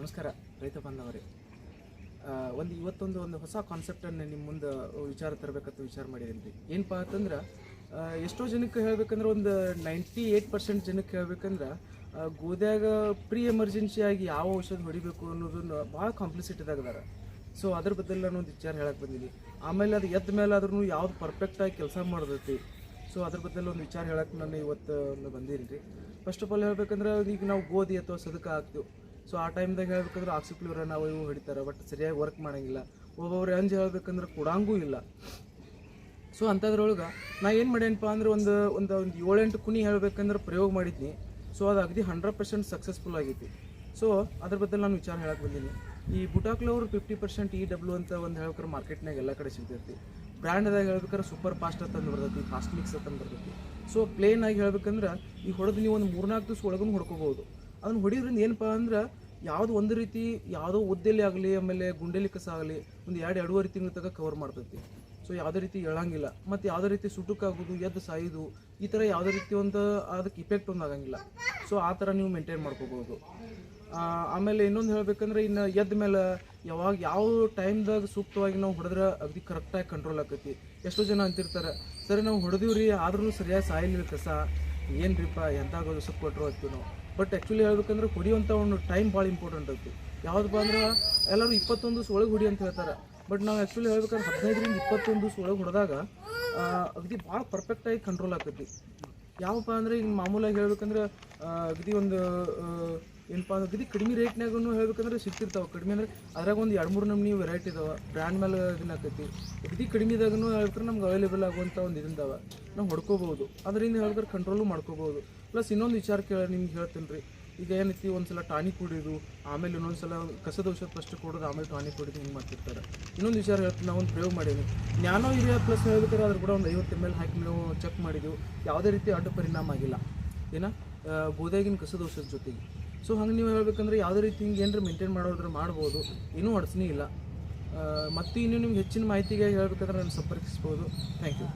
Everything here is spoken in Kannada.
ನಮಸ್ಕಾರ, ರೈತ ಬಾಂಧವರೇ. ಒಂದು ಇವತ್ತೊಂದು ಒಂದು ಹೊಸ ಕಾನ್ಸೆಪ್ಟನ್ನು ನಿಮ್ಮ ಮುಂದೆ ವಿಚಾರ ತರಬೇಕಂತ ವಿಚಾರ ಮಾಡಿದ್ದೀನಿ. ರೀ ಏನಪ್ಪ ಅಂತಂದ್ರೆ ಎಷ್ಟೋ ಜನಕ್ಕೆ ಹೇಳ್ಬೇಕಂದ್ರೆ ಒಂದು ನೈಂಟಿ ಏಯ್ಟ್ ಪರ್ಸೆಂಟ್ ಜನಕ್ಕೆ ಹೇಳ್ಬೇಕಂದ್ರೆ ಗೋದ್ಯಾಗ ಪ್ರೀ ಎಮರ್ಜೆನ್ಸಿಯಾಗಿ ಯಾವ ಔಷಧ ಹೊಡಿಬೇಕು ಅನ್ನೋದನ್ನು ಭಾಳ ಕಾಂಪ್ಲಿಸಿಟಿದಾಗದಾರ ಸೊ ಅದ್ರ. ಬದಲು ನಾನು ಒಂದು ವಿಚಾರ ಹೇಳಕ್ಕೆ ಬಂದೀನಿ. ಆಮೇಲೆ ಅದು ಎದ್ದ ಮೇಲೆ ಆದ್ರೂ ಯಾವ್ದು ಪರ್ಫೆಕ್ಟಾಗಿ ಕೆಲಸ ಮಾಡ್ದೈತಿ ಸೊ ಅದ್ರ ಬದಲು ಒಂದು ವಿಚಾರ ಹೇಳಕ್ಕೆ ನಾನು ಇವತ್ತು ಒಂದು ಬಂದೀನಿ ರೀ ಫಸ್ಟ್ ಆಫ್ ಆಲ್ ಹೇಳ್ಬೇಕಂದ್ರೆ, ಈಗ ನಾವು ಗೋಧಿ ಅಥವಾ ಸದಕ ಹಾಕ್ತೀವಿ. ಸೊ ಆ ಟೈಮ್ದಾಗ ಹೇಳ್ಬೇಕಂದ್ರೆ ಆಕ್ಸಿಕ್ಲೂರ ನಾವು ಇವು ಹೊಡಿತಾರೆ ಬಟ್ ಸರಿಯಾಗಿ ವರ್ಕ್ ಮಾಡೋಂಗಿಲ್ಲ. ಒಬ್ಬೊಬ್ಬರು ಅಂಜ್ ಹೇಳ್ಬೇಕಂದ್ರೆ ಕೊಡಂಗೂ ಇಲ್ಲ. ಸೊ ಅಂಥದ್ರೊಳಗೆ ನಾ ಏನು ಮಾಡ್ಯಾನಪ್ಪ ಅಂದ್ರೆ ಒಂದು ಒಂದು ಒಂದು ಏಳೆಂಟು ಕುನಿ ಹೇಳ್ಬೇಕಂದ್ರೆ ಪ್ರಯೋಗ ಮಾಡಿದ್ನಿ. ಸೊ ಅದು ಅಗದಿ ಹಂಡ್ರೆಡ್ ಪರ್ಸೆಂಟ್ ಸಕ್ಸಸ್ಫುಲ್ ಆಗೈತಿ. ಸೊ ಅದ್ರ ಬದಲು ನಾನು ವಿಚಾರ ಹೇಳಕ್ಕೆ ಬಂದೀನಿ. ಈ ಬುಟಾಕ್ಲವ್ರು ಫಿಫ್ಟಿ ಪರ್ಸೆಂಟ್ ಇ ಡಬ್ಲ್ಯೂ ಅಂತ ಒಂದು ಹೇಳ್ಬೇಕಾರೆ ಮಾರ್ಕೆಟ್ನಾಗ ಎಲ್ಲ ಕಡೆ ಸಿಗ್ತೈತಿ. ಬ್ರ್ಯಾಂಡ್ದಾಗ ಹೇಳ್ಬೇಕಾದ್ರೆ ಸೂಪರ್ ಫಾಸ್ಟ್ ಅಂತ ಬರ್ತೈತಿ ಫಾಸ್ಟ್ ಮಿಕ್ಸ್ ಅಂತಂದು ಬರ್ತೈತಿ. ಸೊ ಪ್ಲೇನ್ ಆಗಿ ಹೇಳ್ಬೇಕಂದ್ರೆ ಈ ಹೊಡೆದು ನೀವು ಒಂದು ಮೂರ್ನಾಲ್ಕು ದಿವ್ಸ ಒಳಗೂ ಹೊಡ್ಕೋಬಹುದು. ಅದನ್ನ ಹೊಡಿಯೋದ್ರಿಂದ ಏನಪ್ಪ ಅಂದ್ರೆ ಯಾವುದು ಒಂದು ರೀತಿ ಯಾವುದೋ ಉದ್ದಲ್ಲಿ ಆಗಲಿ, ಆಮೇಲೆ ಗುಂಡೆಲಿ ಕಸ ಆಗಲಿ, ಒಂದು ಎರಡು ಎರಡೂವರೆ ತಿಂಗಳ ತನಕ ಕವರ್ ಮಾಡ್ತೈತಿ. ಸೊ ಯಾವುದೇ ರೀತಿ ಹೇಳಂಗಿಲ್ಲ ಮತ್ತು ಯಾವುದೇ ರೀತಿ ಸುಟುಕಾಗೋದು ಎದ್ದು ಸಾಯೋದು, ಈ ಥರ ಯಾವುದೇ ರೀತಿ ಒಂದು ಅದಕ್ಕೆ ಇಫೆಕ್ಟ್ ಒಂದು ಆಗಂಗಿಲ್ಲ. ಸೊ ಆ ಥರ ನೀವು ಮೇಂಟೈನ್ ಮಾಡ್ಕೋಬೋದು ಆಮೇಲೆ ಇನ್ನೊಂದು ಹೇಳ್ಬೇಕಂದ್ರೆ ಇನ್ನು ಎದ್ದ ಮೇಲೆ ಯಾವಾಗ ಯಾವ ಟೈಮ್ದಾಗ ಸೂಕ್ತವಾಗಿ ನಾವು ಹೊಡೆದ್ರೆ ಅಗದಿ ಕರೆಕ್ಟಾಗಿ ಕಂಟ್ರೋಲ್ ಆಕೈತಿ. ಎಷ್ಟೋ ಜನ ಅಂತಿರ್ತಾರೆ, ಸರಿ ನಾವು ಹೊಡೆದಿವ್ರಿ ಆದ್ರೂ ಸರಿಯಾಗಿ ಸಾಯಿಲ್ ಕಸ, ಏನ್ರಿಪ್ಪ ಎಂತಾಗೋದು ಸುಖ ಕೊಟ್ಟರು ಅಂತೀವಿ ನಾವು ಬಟ್ ಆ್ಯಕ್ಚುಲಿ ಹೇಳ್ಬೇಕಂದ್ರೆ ಕುಡಿಯುವಂಥ ಒಂದು ಟೈಮ್ ಭಾಳ ಇಂಪಾರ್ಟೆಂಟ್ ಐತಿ ಯಾವುದಪ್ಪ ಅಂದ್ರೆ ಎಲ್ಲರೂ ಇಪ್ಪತ್ತೊಂದು ದಿವಸ ಒಳಗೆ ಹೊಡಿ ಅಂತ ಹೇಳ್ತಾರೆ. ಬಟ್ ನಾವು ಆ್ಯಕ್ಚುಲಿ ಹೇಳ್ಬೇಕಂದ್ರೆ ಹದಿನೈದರಿಂದ ಇಪ್ಪತ್ತೊಂದು ದಿವಸ ಒಳಗೆ ಹೊಡೆದಾಗ ಅಗದಿ ಭಾಳ ಪರ್ಫೆಕ್ಟಾಗಿ ಕಂಟ್ರೋಲ್ ಆಕೈತಿ ಯಾವಪ್ಪ ಅಂದರೆ ಈಗ ಮಾಮೂಲಾಗಿ ಹೇಳ್ಬೇಕಂದ್ರೆ ಅಗದಿ ಒಂದು ಏನಪ್ಪ ಅಂದ್ರೆ ಅಗದಿ ಕಡಿಮೆ ರೇಟ್ನಾಗೂ ಹೇಳ್ಬೇಕಂದ್ರೆ ಸಿಗ್ತಿರ್ತಾವೆ. ಕಡಿಮೆ ಅಂದ್ರೆ ಅದ್ರಾಗ ಒಂದು ಎರಡು ಮೂರು ನಮೂನಿ ವೆರೈಟಿ ಇದಾವೆ. ಬ್ರ್ಯಾಂಡ್ ಮೇಲೆ ಇದನ್ನ ಆಕೈತಿ. ಅಗದಿ ಕಡಿಮೆದಾಗೂ ಹೇಳ್ಬೇಕಂದ್ರೆ ನಮ್ಗೆ ಅವೈಲೇಬಲ್ ಆಗುವಂಥ ಒಂದು ಇದಿಂದವೆ ನಾವು ಹೊಡ್ಕೋಬೋದು ಅದರಿಂದ ಹೇಳಿದ್ರೆ ಕಂಟ್ರೋಲು ಮಾಡ್ಕೋಬೋದು ಪ್ಲಸ್ ಇನ್ನೊಂದು ವಿಚಾರ ಕೇಳಿ ನಿಮ್ಗೆ ಹೇಳ್ತೀನಿ ರೀ ಈಗ ಏನೈತಿ ಒಂದ್ಸಲ ಟಾನಿಕ್ ಕುಡಿಯೋದು ಆಮೇಲೆ ಇನ್ನೊಂದ್ಸಲ ಕಸದ ಔಷಧ ಫಸ್ಟ್ ಕೊಡೋದು, ಆಮೇಲೆ ಟಾನಿಕ್ ಕುಡಿದು ಹಿಂಗೆ ಮಾಡ್ತಿರ್ತಾರೆ. ಇನ್ನೊಂದು ವಿಚಾರ ಹೇಳ್ತೀನಿ ನಾವು ಒಂದು ಪ್ರಯೋಗ ಮಾಡೀನಿ. ನ್ಯಾನೋ ಯೂರಿಯಾ ಪ್ಲಸ್ ಹೇಳ್ಬೇಕಾದ್ರೆ ಅದ್ರ ಕೂಡ ಒಂದು ಐವತ್ತು ಎಂ ಎಲ್ ಹಾಕಿ ನಾವು ಚೆಕ್ ಮಾಡಿದ್ವಿ. ಯಾವುದೇ ರೀತಿ ಅಡ್ಡ ಪರಿಣಾಮ ಆಗಿಲ್ಲ. ಏನ? ಗೋದಾಗಿನ ಕಸದ ಔಷಧ ಜೊತೆಗೆ. ಸೊ ಹಂಗೆ ನೀವು ಹೇಳ್ಬೇಕಂದ್ರೆ ಯಾವುದೇ ರೀತಿ ಹಿಂಗೆ ಏನಾರ ಮೇಂಟೈನ್ ಮಾಡೋದ್ರೆ ಮಾಡ್ಬೋದು. ಏನೂ ಅಡಚಣೆ ಇಲ್ಲ. ಮತ್ತು ಇನ್ನೂ ನಿಮ್ಗೆ ಹೆಚ್ಚಿನ ಮಾಹಿತಿಗೆ ಹೇಳ್ಬೇಕಂದ್ರೆ ನಾನು ಸಂಪರ್ಕಿಸ್ಬೋದು. Thank you